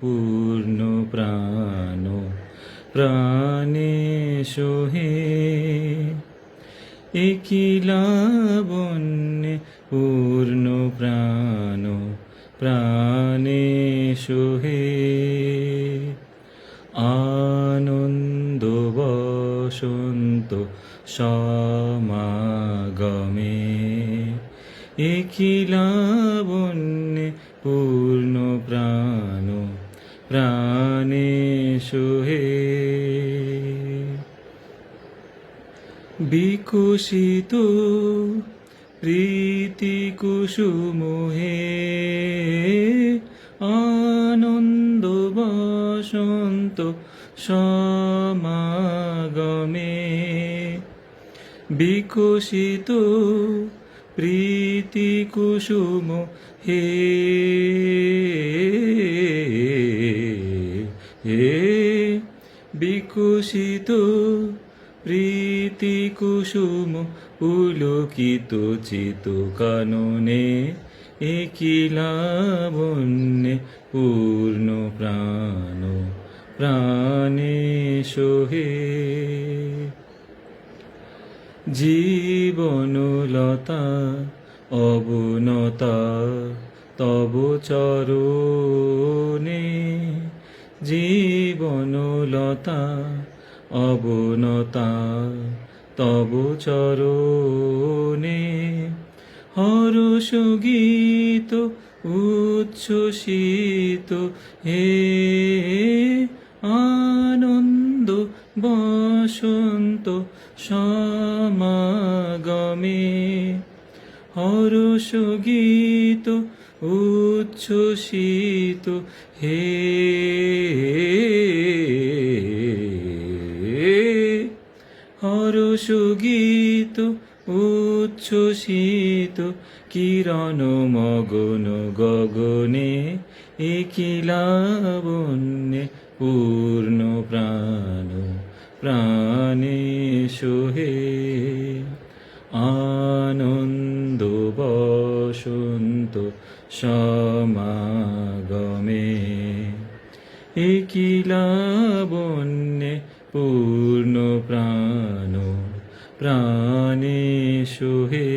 পূর্ণ প্রাণ, প্রাণে সোহে। একিলাবন্যে পূর্ণ প্রাণ, প্রাণে সোহে। আনন্দ বসন্ত সমাগমে একিলাবন্যে পূর্ণ প্রাণ প্রাণে সোহে বিকশিত প্রীতি কুসুমহে আনন্দ বসন্ত সমাগমে বিকশিত প্রীতি কুসুম হে হে বিকশিত প্রীতি কুসুম পুলকিত চিত কাননে একিলাবন্যে পূর্ণ প্রাণ, প্রাণে সোহে। জীবনলতা অবনতা তব চরণে জীবনলতা অবনতা তব চরণে হরষ গীত উচ্ছ্বসিত হে আনন্দ বসন্ত সমাগমে হরষ গীত উচ্ছ্বসিত। হে হরষ গীত উচ্ছ্বসিত। কিরণ মগন গগনে একিলাবন্যে পূর্ণ প্রাণ, প্রাণে সোহে। আনন্দ বসন্ত সমাগমে। একিলাবন্যে পূর্ণ প্রাণ প্রাণে সোহে।